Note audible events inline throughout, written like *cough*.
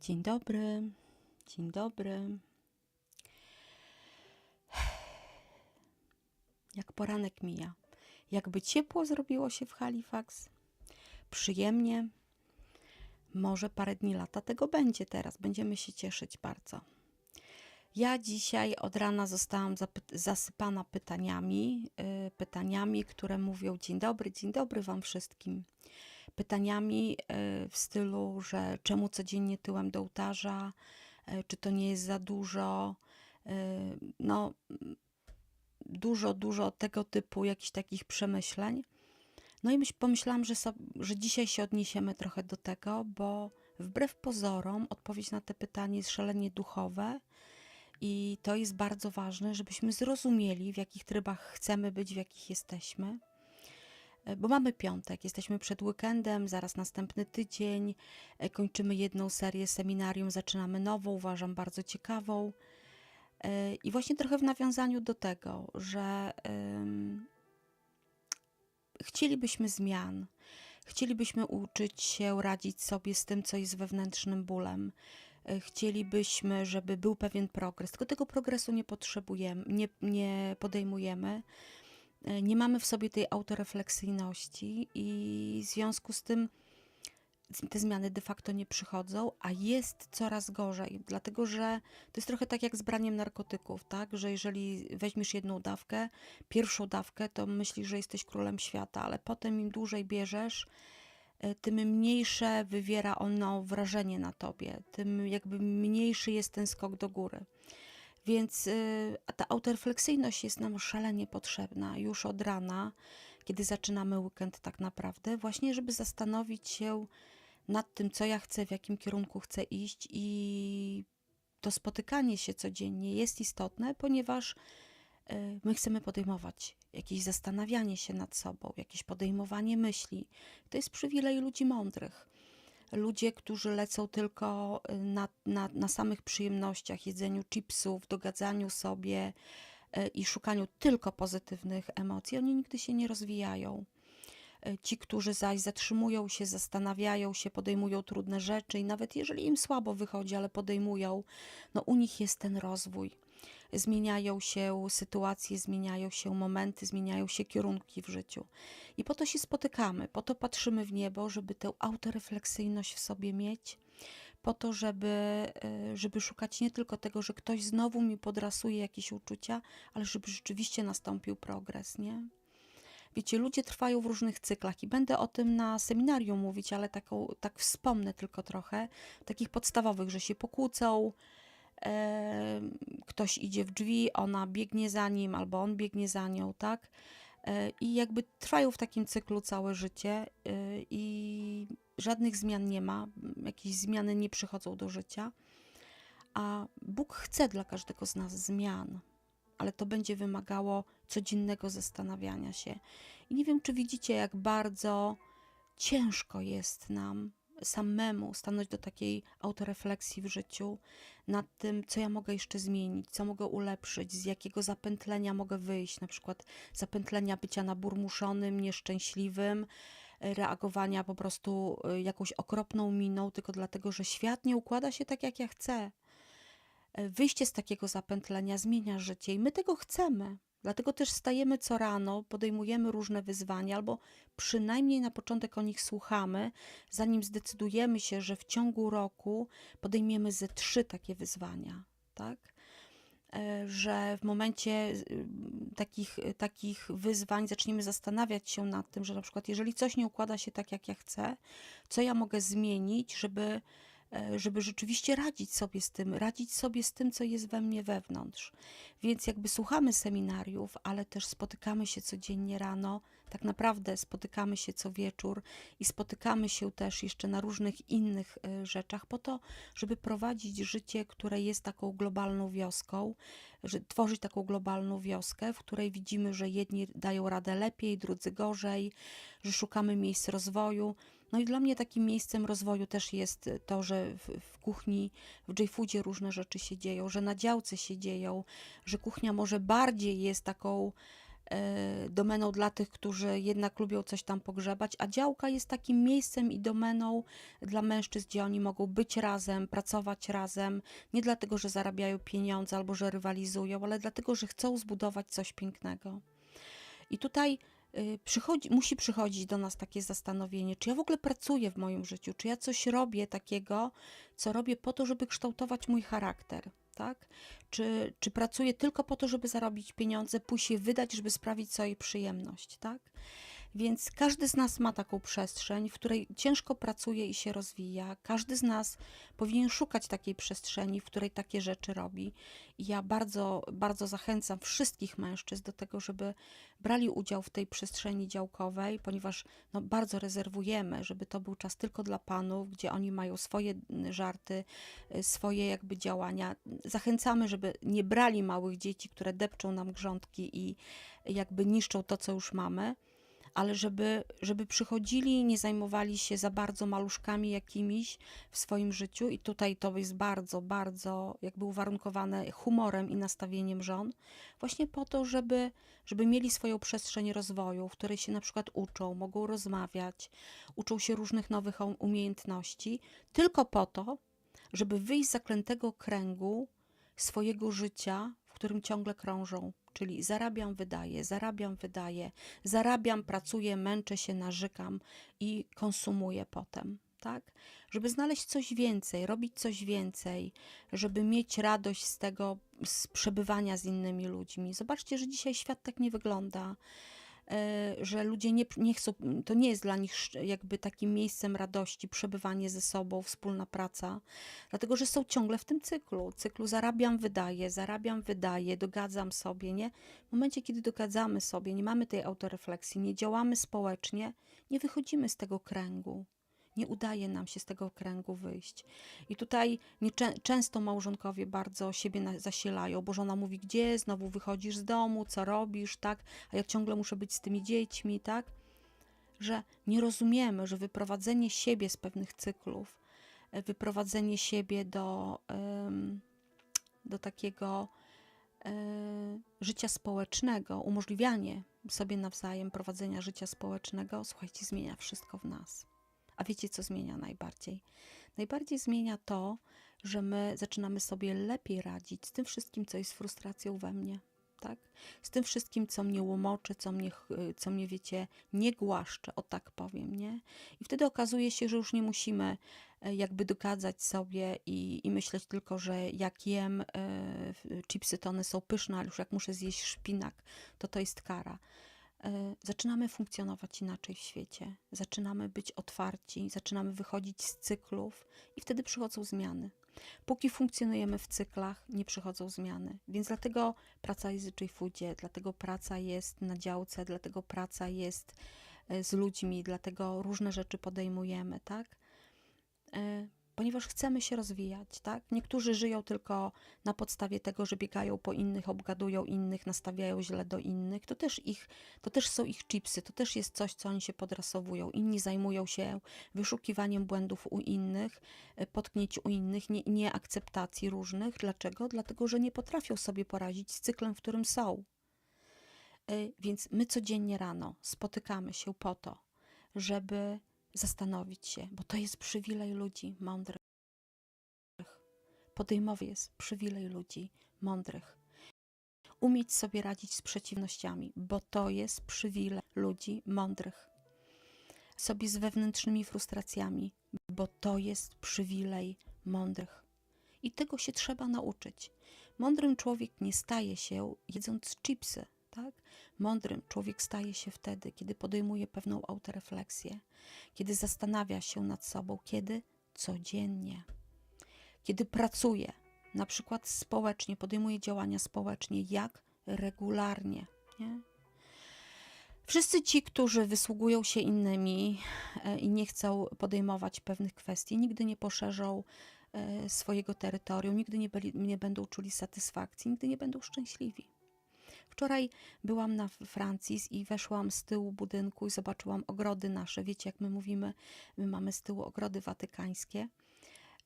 Dzień dobry, dzień dobry. Jak poranek mija. Jakby ciepło zrobiło się w Halifax. Przyjemnie. Może parę dni lata tego będzie teraz. Będziemy się cieszyć bardzo. Ja dzisiaj od rana zostałam zasypana pytaniami, y, pytaniami, które mówią dzień dobry, dzień dobry Wam wszystkim. Pytaniami y, w stylu, że czemu codziennie tyłem do ołtarza, y, czy to nie jest za dużo. y, No, dużo, dużo tego typu jakichś takich przemyśleń. No i myśl, pomyślałam, że, że dzisiaj się odniesiemy trochę do tego, bo wbrew pozorom odpowiedź na te pytanie jest szalenie duchowe i to jest bardzo ważne, żebyśmy zrozumieli, w jakich trybach chcemy być, w jakich jesteśmy. E, Bo mamy piątek, jesteśmy przed weekendem, zaraz następny tydzień, e, kończymy jedną serię seminarium, zaczynamy nową, uważam bardzo ciekawą. E, I właśnie trochę w nawiązaniu do tego, że em, chcielibyśmy zmian, chcielibyśmy uczyć się radzić sobie z tym, co jest wewnętrznym bólem. Chcielibyśmy, żeby był pewien progres, tylko tego progresu nie potrzebujemy, nie, nie podejmujemy. Nie mamy w sobie tej autorefleksyjności i w związku z tym te zmiany de facto nie przychodzą, a jest coraz gorzej, dlatego że to jest trochę tak jak z braniem narkotyków, tak? Że jeżeli weźmiesz jedną dawkę, pierwszą dawkę, to myślisz, że jesteś królem świata, ale potem im dłużej bierzesz, e, tym mniejsze wywiera ono wrażenie na tobie, tym jakby mniejszy jest ten skok do góry. Więc y, ta autorefleksyjność jest nam szalenie potrzebna już od rana, kiedy zaczynamy weekend tak naprawdę, właśnie żeby zastanowić się nad tym, co ja chcę, w jakim kierunku chcę iść i to spotykanie się codziennie jest istotne, ponieważ y, my chcemy podejmować jakieś zastanawianie się nad sobą, jakieś podejmowanie myśli. To jest przywilej ludzi mądrych. Ludzie, którzy lecą tylko y, na, na, na samych przyjemnościach, jedzeniu chipsów, dogadzaniu sobie y, i szukaniu tylko pozytywnych emocji, oni nigdy się nie rozwijają. Y, Ci, którzy zaś zatrzymują się, zastanawiają się, podejmują trudne rzeczy i nawet jeżeli im słabo wychodzi, ale podejmują, no u nich jest ten rozwój. Zmieniają się sytuacje, zmieniają się momenty, zmieniają się kierunki w życiu. I po to się spotykamy, po to patrzymy w niebo, żeby tę autorefleksyjność w sobie mieć, po to, żeby, y, żeby szukać nie tylko tego, że ktoś znowu mi podrasuje jakieś uczucia, ale żeby rzeczywiście nastąpił progres, nie? Wiecie, ludzie trwają w różnych cyklach i będę o tym na seminarium mówić, ale taką, tak wspomnę tylko trochę, takich podstawowych, że się pokłócą, e, ktoś idzie w drzwi, ona biegnie za nim albo on biegnie za nią, tak? E, I jakby trwają w takim cyklu całe życie e, i żadnych zmian nie ma, jakieś zmiany nie przychodzą do życia, a Bóg chce dla każdego z nas zmian, ale to będzie wymagało codziennego zastanawiania się. I nie wiem, czy widzicie, jak bardzo ciężko jest nam samemu stanąć do takiej autorefleksji w życiu nad tym, co ja mogę jeszcze zmienić, co mogę ulepszyć, z jakiego zapętlenia mogę wyjść, na przykład zapętlenia bycia naburmuszonym, nieszczęśliwym, e, reagowania po prostu e, jakąś okropną miną, tylko dlatego, że świat nie układa się tak, jak ja chcę. E, Wyjście z takiego zapętlenia zmienia życie i my tego chcemy. Dlatego też stajemy co rano, podejmujemy różne wyzwania, albo przynajmniej na początek o nich słuchamy, zanim zdecydujemy się, że w ciągu roku podejmiemy ze trzy takie wyzwania, tak? E, Że w momencie y, takich, takich wyzwań zaczniemy zastanawiać się nad tym, że na przykład jeżeli coś nie układa się tak, jak ja chcę, co ja mogę zmienić, żeby, żeby rzeczywiście radzić sobie z tym, radzić sobie z tym, co jest we mnie wewnątrz. Więc jakby słuchamy seminariów, ale też spotykamy się codziennie rano, tak naprawdę spotykamy się co wieczór i spotykamy się też jeszcze na różnych innych e, rzeczach po to, żeby prowadzić życie, które jest taką globalną wioską, że tworzyć taką globalną wioskę, w której widzimy, że jedni dają radę lepiej, drudzy gorzej, że szukamy miejsc rozwoju. No i dla mnie takim miejscem rozwoju też jest to, że w, w kuchni, w J-Foodzie różne rzeczy się dzieją, że na działce się dzieją, że kuchnia może bardziej jest taką e, domeną dla tych, którzy jednak lubią coś tam pogrzebać, a działka jest takim miejscem i domeną dla mężczyzn, gdzie oni mogą być razem, pracować razem, nie dlatego, że zarabiają pieniądze albo że rywalizują, ale dlatego, że chcą zbudować coś pięknego. I tutaj przychodzi, musi przychodzić do nas takie zastanowienie, czy ja w ogóle pracuję w moim życiu, czy ja coś robię takiego, co robię po to, żeby kształtować mój charakter, tak? Czy, czy pracuję tylko po to, żeby zarobić pieniądze, pójść je wydać, żeby sprawić sobie przyjemność, tak? Więc każdy z nas ma taką przestrzeń, w której ciężko pracuje i się rozwija. Każdy z nas powinien szukać takiej przestrzeni, w której takie rzeczy robi. I ja bardzo, bardzo zachęcam wszystkich mężczyzn do tego, żeby brali udział w tej przestrzeni działkowej, ponieważ no, bardzo rezerwujemy, żeby to był czas tylko dla panów, gdzie oni mają swoje mm, żarty, y, swoje jakby działania. Zachęcamy, żeby nie brali małych dzieci, które depczą nam grządki i jakby niszczą to, co już mamy ale żeby, żeby przychodzili, nie zajmowali się za bardzo maluszkami jakimiś w swoim życiu. I tutaj to jest bardzo, bardzo jakby uwarunkowane humorem i nastawieniem żon, właśnie po to, żeby, żeby mieli swoją przestrzeń rozwoju, w której się na przykład uczą, mogą rozmawiać, uczą się różnych nowych um- umiejętności, tylko po to, żeby wyjść z zaklętego kręgu swojego życia, którym ciągle krążą. Czyli zarabiam, wydaję, zarabiam, wydaję, zarabiam, pracuję, męczę się, narzekam i konsumuję potem. Tak? Żeby znaleźć coś więcej, robić coś więcej, żeby mieć radość z tego, z przebywania z innymi ludźmi. Zobaczcie, że dzisiaj świat tak nie wygląda że ludzie nie, nie chcą, to nie jest dla nich jakby takim miejscem radości, przebywanie ze sobą, wspólna praca, dlatego że są ciągle w tym cyklu. Cyklu zarabiam, wydaję, zarabiam, wydaję, dogadzam sobie, nie? W momencie, kiedy dogadzamy sobie, nie mamy tej autorefleksji, nie działamy społecznie, nie wychodzimy z tego kręgu. Nie udaje nam się z tego kręgu wyjść. I tutaj często małżonkowie bardzo siebie na, zasilają, bo żona mówi, gdzie znowu wychodzisz z domu, co robisz, tak? A ja ciągle muszę być z tymi dziećmi, tak? Że nie rozumiemy, że wyprowadzenie siebie z pewnych cyklów, e, wyprowadzenie siebie do, do takiego e, życia społecznego, umożliwianie sobie nawzajem prowadzenia życia społecznego, słuchajcie, zmienia wszystko w nas. A wiecie, co zmienia najbardziej? Najbardziej zmienia to, że my zaczynamy sobie lepiej radzić z tym wszystkim, co jest frustracją we mnie. Tak? Z tym wszystkim, co mnie łomoczy, co mnie, co mnie, wiecie, nie głaszcze, o tak powiem, nie? I wtedy okazuje się, że już nie musimy e, jakby dogadzać sobie i, i myśleć tylko, że jak jem e, chipsy, to one są pyszne, ale już jak muszę zjeść szpinak, to to jest kara zaczynamy funkcjonować inaczej w świecie, zaczynamy być otwarci, zaczynamy wychodzić z cyklów i wtedy przychodzą zmiany. Póki funkcjonujemy w cyklach, nie przychodzą zmiany. Więc dlatego praca jest w J-Foodzie, dlatego praca jest na działce, dlatego praca jest e, z ludźmi, dlatego różne rzeczy podejmujemy, tak? Ponieważ chcemy się rozwijać, tak? Niektórzy żyją tylko na podstawie tego, że biegają po innych, obgadują innych, nastawiają źle do innych. To też ich, to też są ich chipsy, to też jest coś, co oni się podrasowują. Inni zajmują się wyszukiwaniem błędów u innych, e, potknięć u innych, nie, nieakceptacji różnych. Dlaczego? Dlatego, że nie potrafią sobie poradzić z cyklem, w którym są. E, Więc my codziennie rano spotykamy się po to, żeby zastanowić się, bo to jest przywilej ludzi mądrych. Podejmowy jest przywilej ludzi mądrych. Umieć sobie radzić z przeciwnościami, bo to jest przywilej ludzi mądrych. Sobie z wewnętrznymi frustracjami, bo to jest przywilej mądrych. I tego się trzeba nauczyć. Mądrym człowiek nie staje się jedząc chipsy, tak? Mądrym człowiek staje się wtedy, kiedy podejmuje pewną autorefleksję, kiedy zastanawia się nad sobą, kiedy codziennie, kiedy pracuje, na przykład społecznie, podejmuje działania społecznie, jak regularnie. Nie? Wszyscy ci, którzy wysługują się innymi e, i nie chcą podejmować pewnych kwestii, nigdy nie poszerzą e, swojego terytorium, nigdy nie, byli, nie będą czuli satysfakcji, nigdy nie będą szczęśliwi. Wczoraj byłam na Francji i weszłam z tyłu budynku i zobaczyłam ogrody nasze. Wiecie, jak my mówimy, my mamy z tyłu ogrody watykańskie.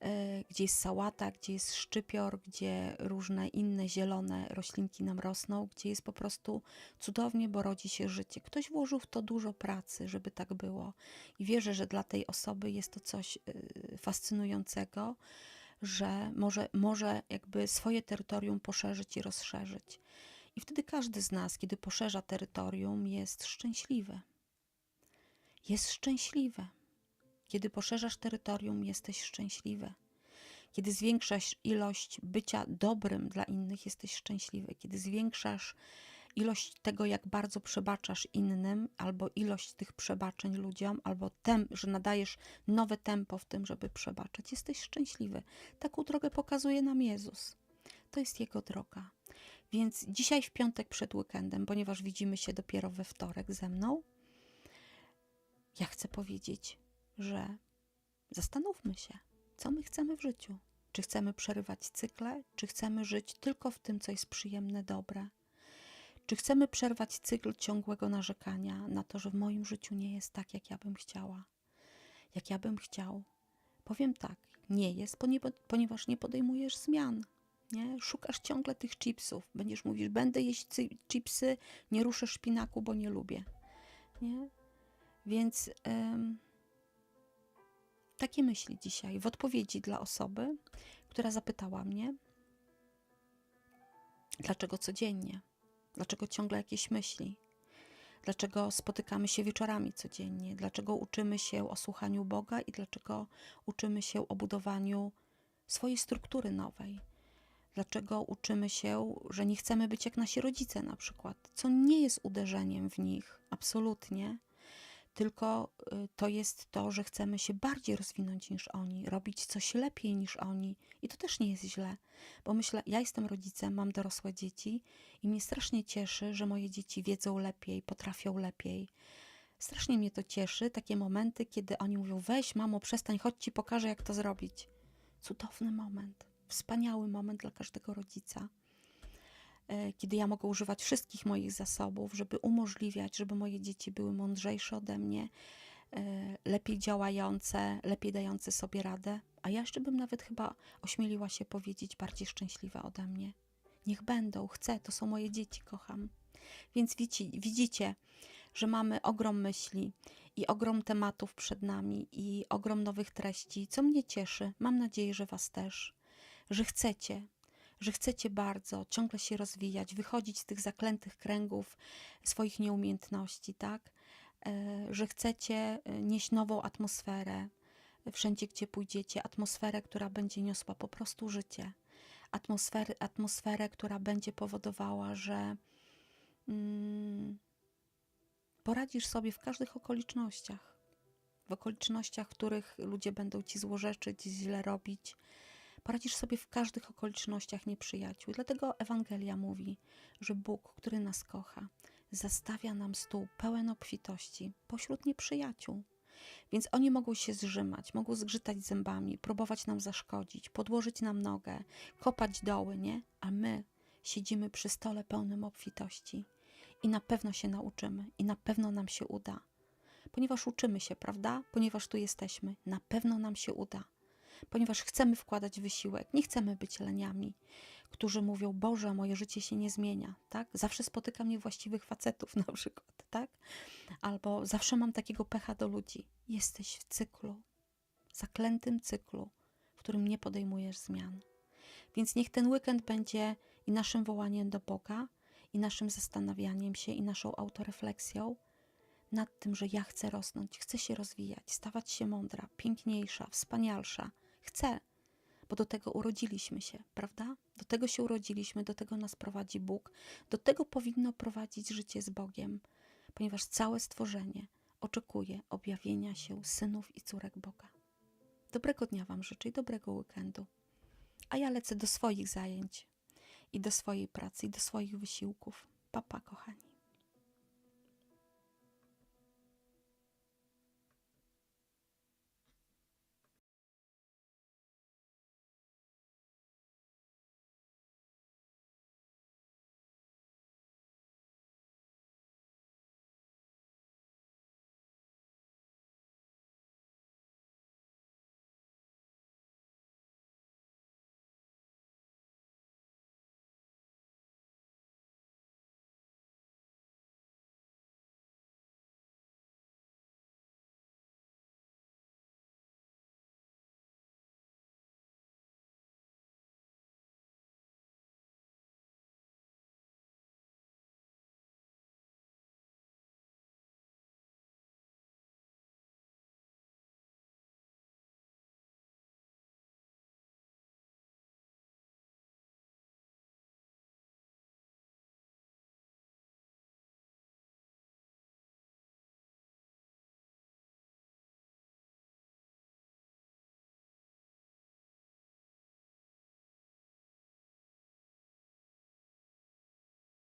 e, gdzie jest sałata, gdzie jest szczypior, gdzie różne inne zielone roślinki nam rosną, gdzie jest po prostu cudownie, bo rodzi się życie. Ktoś włożył w to dużo pracy, żeby tak było i wierzę, że dla tej osoby jest to coś e, fascynującego, że może, może jakby swoje terytorium poszerzyć i rozszerzyć. I wtedy każdy z nas, kiedy poszerza terytorium, jest szczęśliwy. Jest szczęśliwy. Kiedy poszerzasz terytorium, jesteś szczęśliwy. Kiedy zwiększasz ilość bycia dobrym dla innych, jesteś szczęśliwy. Kiedy zwiększasz ilość tego, jak bardzo przebaczasz innym, albo ilość tych przebaczeń ludziom, albo tem, że nadajesz nowe tempo w tym, żeby przebaczać, jesteś szczęśliwy. Taką drogę pokazuje nam Jezus. To jest Jego droga. Więc dzisiaj w piątek przed weekendem, ponieważ widzimy się dopiero we wtorek ze mną, ja chcę powiedzieć, że zastanówmy się, co my chcemy w życiu. Czy chcemy przerywać cykle, czy chcemy żyć tylko w tym, co jest przyjemne, dobre. Czy chcemy przerwać cykl ciągłego narzekania na to, że w moim życiu nie jest tak, jak ja bym chciała, jak ja bym chciał? Powiem tak, nie jest, ponieważ nie podejmujesz zmian. Nie? Szukasz ciągle tych chipsów. Będziesz mówić, będę jeść chipsy, nie ruszę szpinaku, bo nie lubię. Nie? Więc ym, takie myśli dzisiaj w odpowiedzi dla osoby, która zapytała mnie, dlaczego codziennie, dlaczego ciągle jakieś myśli, dlaczego spotykamy się wieczorami codziennie, dlaczego uczymy się o słuchaniu Boga i dlaczego uczymy się o budowaniu swojej struktury nowej. Dlaczego uczymy się, że nie chcemy być jak nasi rodzice, na przykład, co nie jest uderzeniem w nich, absolutnie, tylko y, to jest to, że chcemy się bardziej rozwinąć niż oni, robić coś lepiej niż oni. I to też nie jest źle, bo myślę, ja jestem rodzicem, mam dorosłe dzieci i mnie strasznie cieszy, że moje dzieci wiedzą lepiej, potrafią lepiej. Strasznie mnie to cieszy, takie momenty, kiedy oni mówią: weź, mamo, przestań, chodź ci pokażę, jak to zrobić. Cudowny moment, wspaniały moment dla każdego rodzica. E, kiedy ja mogę używać wszystkich moich zasobów, żeby umożliwiać, żeby moje dzieci były mądrzejsze ode mnie, e, lepiej działające, lepiej dające sobie radę, a ja jeszcze bym nawet chyba ośmieliła się powiedzieć bardziej szczęśliwe ode mnie. Niech będą, chcę, to są moje dzieci, kocham. Więc widzicie, widzicie, że mamy ogrom myśli i ogrom tematów przed nami i ogrom nowych treści, co mnie cieszy. Mam nadzieję, że Was też, że chcecie, że chcecie bardzo ciągle się rozwijać, wychodzić z tych zaklętych kręgów swoich nieumiejętności, tak? E, że chcecie e, nieść nową atmosferę wszędzie, gdzie pójdziecie, atmosferę, która będzie niosła po prostu życie, atmosferę, atmosferę która będzie powodowała, że mm, poradzisz sobie w każdych okolicznościach. W okolicznościach, w których ludzie będą ci złorzeczyć, źle robić, Poradzisz sobie w każdych okolicznościach nieprzyjaciół. Dlatego Ewangelia mówi, że Bóg, który nas kocha, zastawia nam stół pełen obfitości pośród nieprzyjaciół. Więc oni mogą się zrzymać, mogą zgrzytać zębami, próbować nam zaszkodzić, podłożyć nam nogę, kopać doły, nie? A my siedzimy przy stole pełnym obfitości i na pewno się nauczymy i na pewno nam się uda. Ponieważ uczymy się, prawda? Ponieważ tu jesteśmy, na pewno nam się uda ponieważ chcemy wkładać wysiłek, nie chcemy być leniami, którzy mówią: Boże, moje życie się nie zmienia, tak? Zawsze spotykam niewłaściwych facetów, *laughs* na przykład, tak? Albo zawsze mam takiego pecha do ludzi. Jesteś w cyklu, zaklętym cyklu, w którym nie podejmujesz zmian. Więc niech ten weekend będzie i naszym wołaniem do Boga, i naszym zastanawianiem się, i naszą autorefleksją nad tym, że ja chcę rosnąć, chcę się rozwijać, stawać się mądra, piękniejsza, wspanialsza, Chcę, bo do tego urodziliśmy się, prawda? Do tego się urodziliśmy, do tego nas prowadzi Bóg, do tego powinno prowadzić życie z Bogiem, ponieważ całe stworzenie oczekuje objawienia się synów i córek Boga. Dobrego dnia Wam życzę i dobrego weekendu. A ja lecę do swoich zajęć i do swojej pracy i do swoich wysiłków. Papa, kochani.